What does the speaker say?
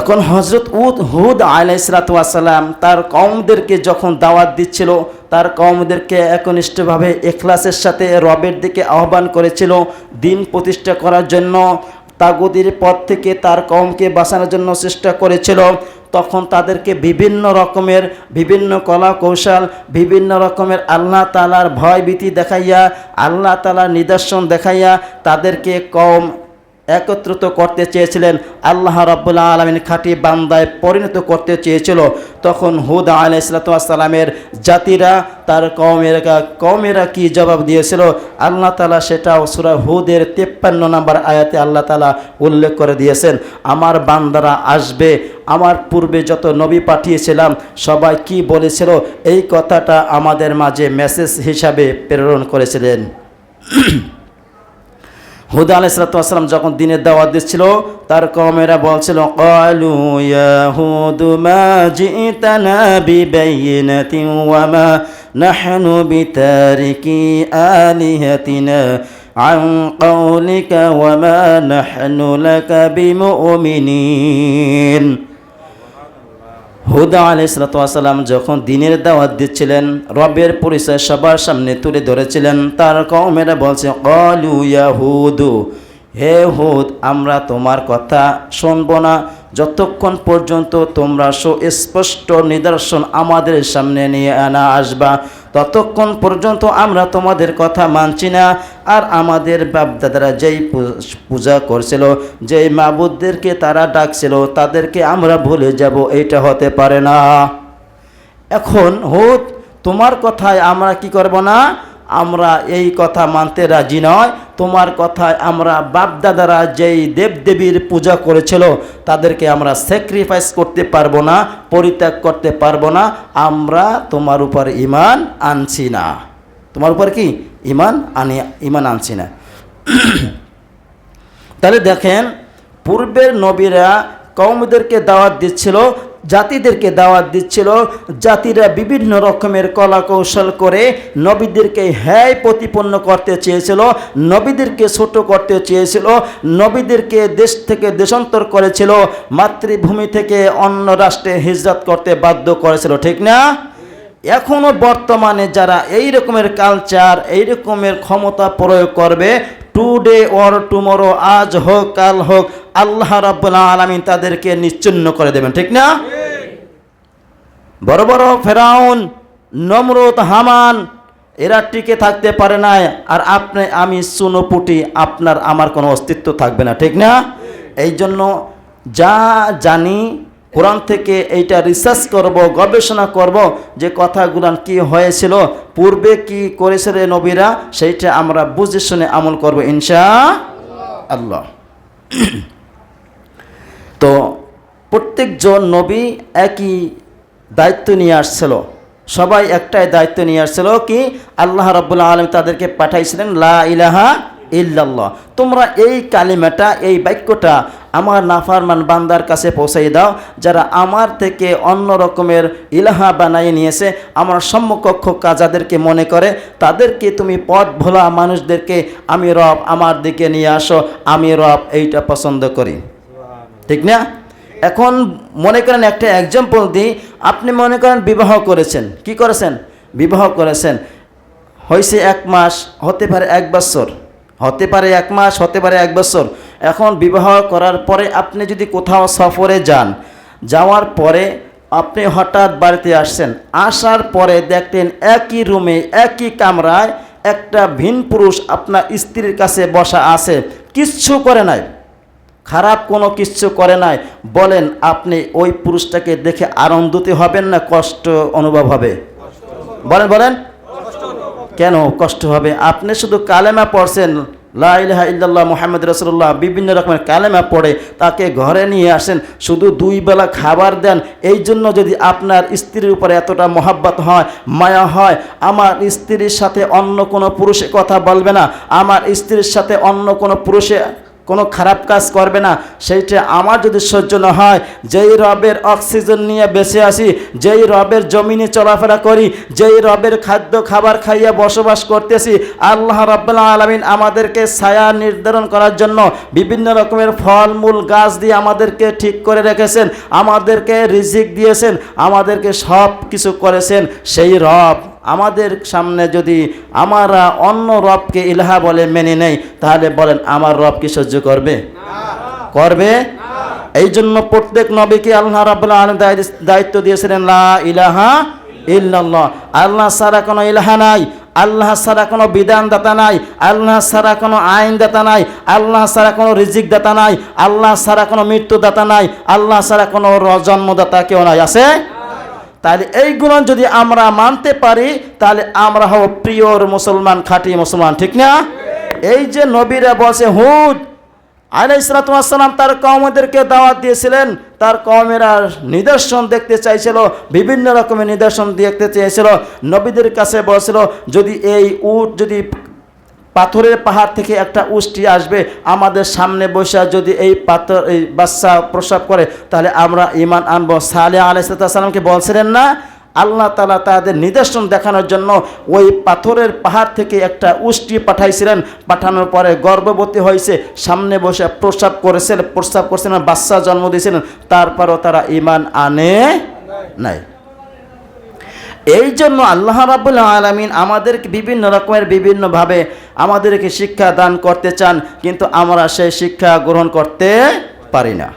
এখন হজরত উদ, হুদ আলাইসালাম তার কওমদেরকে যখন দাওয়াত দিচ্ছিল, তার কওমদেরকে একনিষ্ঠভাবে এখলাসের সাথে রবের দিকে আহ্বান করেছিল দিন প্রতিষ্ঠা করার জন্য। তাগুদির পথ থেকে তার কওমকে বাঁচানোর জন্য চেষ্টা করেছিল। তখন তাদেরকে বিভিন্ন রকমের, বিভিন্ন কলা কৌশল বিভিন্ন রকমের আল্লাহ তালার ভয়ভীতি দেখাইয়া, আল্লাহ তালার নিদর্শন দেখাইয়া তাদেরকে কম একত্রিত করতে চেয়েছিলেন। আল্লাহ রব্বুল্লাহ আলমিন খাঁটি বান্দায় পরিণত করতে চেয়েছিল। তখন হুদ আলাইসালামের জাতিরা, তার কমের কমেরা কি জবাব দিয়েছিল? আল্লাহ তালা সেটা সুরা হুদের তেপ্পান্ন নম্বর আয়াতে আল্লাহ তালা উল্লেখ করে দিয়েছেন। আমার বান্দারা আসবে, আমার পূর্বে যত নবী পাঠিয়েছিলাম, সবাই কি বলেছিল? এই কথাটা আমাদের মাঝে মেসেজ হিসাবে প্রেরণ করেছিলেন। হুদা আলাইসালাম যখন দিনের দাওয়াত দিচ্ছিল তার কমেরা বলছিল কলু হুদা আলাইসালাম যখন দিনের দাওয়াত দিচ্ছিলেন, রবের পরিচয় সবার সামনে তুলে ধরেছিলেন, তার কমেরা বলছে, কলু হুদু হে হুদ, আমরা তোমার কথা শুনব না। যতক্ষণ পর্যন্ত তোমরা সুস্পষ্ট নিদর্শন আমাদের সামনে নিয়ে আনা আসবা, ততক্ষণ পর্যন্ত আমরা তোমাদের কথা মানছি না। আর আমাদের বাপদাদারা যেই পূজা করছিল, যেই মাবুদদেরকে তারা ডাকছিল, তাদেরকে আমরা ভুলে যাব, এইটা হতে পারে না। এখন হোক তোমার কথায় আমরা কি করব না? আমরা এই কথা মানতে রাজি নয়। তোমার কথায় আমরা বাপদাদারা যেই দেবদেবীর পূজা করেছিল, তাদেরকে আমরা স্যাক্রিফাইস করতে পারব না, পরিত্যাগ করতে পারব না, আমরা তোমার উপর ইমান আনছি না। তোমার উপর কি? ইমান আনি ইমান আনছি না। তাহলে দেখেন, পূর্বের নবীরা কৌমদেরকে দাওয়াত দিচ্ছিল জাতিদেরকে দাওয়াত দিচ্ছিল। জাতিরা বিভিন্ন রকমের কলা কৌশল করে নবীদেরকে হ্যায় প্রতিপন্ন করতে চেয়েছিল, নবীদেরকে ছোট করতে চেয়েছিল, নবীদেরকে দেশ থেকে দেশান্তর করেছিল, মাতৃভূমি থেকে অন্য রাষ্ট্রে হিজরত করতে বাধ্য করেছিল, ঠিক না? এখনও বর্তমানে যারা এই রকমের কালচার এই রকমের ক্ষমতা প্রয়োগ করবে টুডে অর টুমোরো আজ হোক, কাল হোক আল্লাহ রাব্বুল আলামিন তাদেরকে নিশ্চিন্ন করে দেবেন, ঠিক না? বড় বড় ফেরাউন, নমরুদ, হামান, এরা টিকে থাকতে পারে না আর আপনি, আমি সুনোপুটি আপনার, আমার কোনো অস্তিত্ব থাকবে না, ঠিক না? এই জন্য যা জানি, কোরআন থেকে এইটা রিসার্চ করব, গবেষণা করব, যে কথাগুলো কি হয়েছিল, পূর্বে কি করেছিল নবীরা, সেইটা আমরা বুঝে শুনে আমল করব, ইনশা আল্লাহ। তো প্রত্যেকজন নবী একই দায়িত্ব নিয়ে আসছিল। সবাই একটাই দায়িত্ব নিয়ে আসছিল কি আল্লাহ রব্বুল্লাহ আলম তাদেরকে পাঠাইছিলেন, লা ইলাহা ইল্লাল্লাহ। তোমরা এই কালিমাটা, এই বাক্যটা আমার নাফারমান বান্দার কাছে পৌঁছাই দাও, যারা আমার থেকে অন্য রকমের ইলাহা বানাই নিয়েছে, আমার সম্মুখক্ষ কাজ যাদেরকে মনে করে, তাদেরকে তুমি পথ ভোলা মানুষদেরকে আমি রব আমার দিকে নিয়ে আসো, আমি রব এইটা পছন্দ করি। ঠিক না? এখন মনে করেন একটা এক্সাম্পল দিই আপনি মনে করেন বিবাহ করেছেন। কি করেছেন? বিবাহ করেছেন। হয়েছে এক মাস, হতে পারে এক বছর। হতে পারে এক মাস, হতে পারে এক বছর। এখন বিবাহ করার পরে আপনি যদি কোথাও সফরে যান, যাওয়ার পরে আপনি হঠাৎ বাড়িতে আসছেন, আসার পরে দেখতেন একই রুমে, একই কামরায় একটা ভিন পুরুষ আপনার স্ত্রীর কাছে বসা আছে। কিচ্ছু করে নাই। খারাপ কোনো কিছু করে নাই। বলেন, আপনি ওই পুরুষটাকে দেখে আনন্দিত হবেন না কষ্ট অনুভব হবে? বলেন বলেন। কেন কষ্ট হবে? আপনি শুধু কালেমা পড়ছেন। লাইলাহা ইল্লাল্লাহ মোহাম্মদ রসুল্লাহ বিভিন্ন রকমের কালেমা পড়ে তাকে ঘরে নিয়ে আসেন, শুধু দুই বেলা খাবার দেন। এই জন্য যদি আপনার স্ত্রীর উপরে এতটা মহাব্বত হয়, মায়া হয়, আমার স্ত্রীর সাথে অন্য কোনো পুরুষে কথা বলবে না। আমার স্ত্রীর সাথে অন্য কোনো পুরুষে কোনো খারাপ কাজ করবে না। সেইটা আমার যদি সহ্য না হয়, যেই রবের অক্সিজেন নিয়ে বেঁচে আসি যেই রবের জমিনে চলাফেরা করি, যেই রবের খাদ্য খাবার খাইয়ে বসবাস করতেছি, আল্লাহ রব্বুল্লাহ আলমিন আমাদেরকে ছায়া নির্ধারণ করার জন্য বিভিন্ন রকমের ফলমূল গাছ দিয়ে আমাদেরকে ঠিক করে রেখেছেন, আমাদেরকে রিজিক দিয়েছেন, আমাদেরকে সব কিছু করেছেন সেই রব। আমাদের সামনে যদি আমরা অন্য রবকে ইলাহা বলে মেনে নেই, তাহলে বলেন, আমার রব কি সহ্য করবে? করবে? এই জন্য প্রত্যেক নবীকে আল্লাহ রাবুল্লাহ আলম দায়িত্ব দিয়েছিলেন, লা ইলাহা ইল্লাল্লাহ। আল্লাহ ছাড়া কোনো ইলাহা নাই, আল্লাহ ছাড়া কোনো বিধানদাতা নাই, আল্লাহ ছাড়া কোনো আইনদাতা নাই, আল্লাহ ছাড়া কোনো রিজিক দাতা নাই, আল্লাহ ছাড়া কোনো মৃত্যুদাতা নাই, আল্লাহ ছাড়া কোনো জন্মদাতা কেউ নাই। আছে? তাহলে এইগুলো যদি আমরা মানতে পারি, তাহলে আমরা হব প্রিয়র মুসলমান, খাঁটি মুসলমান, ঠিক না? এই যে নবীরা বলছে, হুদ আলাইসালাম তার কওমেদেরকে দাওয়াত দিয়েছিলেন। তার কওমেরা নিদর্শন দেখতে চাইছিল, বিভিন্ন রকমের নিদর্শন দেখতে চেয়েছিল। নবীদের কাছে বলছিল, যদি এই উট, যদি পাথরের পাহাড় থেকে একটা উষ্টি আসবে। আমাদের সামনে বসে যদি এই পাথর, এই বাচ্চা প্রসাব করে, তাহলে আমরা ইমান আনব। সালে আলাইসালামকে বলছিলেন না? আল্লাহ তালা তাদের নিদর্শন দেখানোর জন্য ওই পাথরের পাহাড় থেকে একটা উষ্টি পাঠাইছিলেন। পাঠানোর পরে গর্ভবতী হয়েছে, সামনে বসে প্রসাব করেছেন, প্রস্রাব করছিলেন বাচ্চা জন্ম দিয়েছিলেন। তারপরও তারা ইমান আনে নাই। এই জন্য আল্লাহ রাবুল আলমিন আমাদেরকে বিভিন্ন রকমের বিভিন্নভাবে আমাদেরকে শিক্ষা দান করতে চান, কিন্তু আমরা সেই শিক্ষা গ্রহণ করতে পারি না।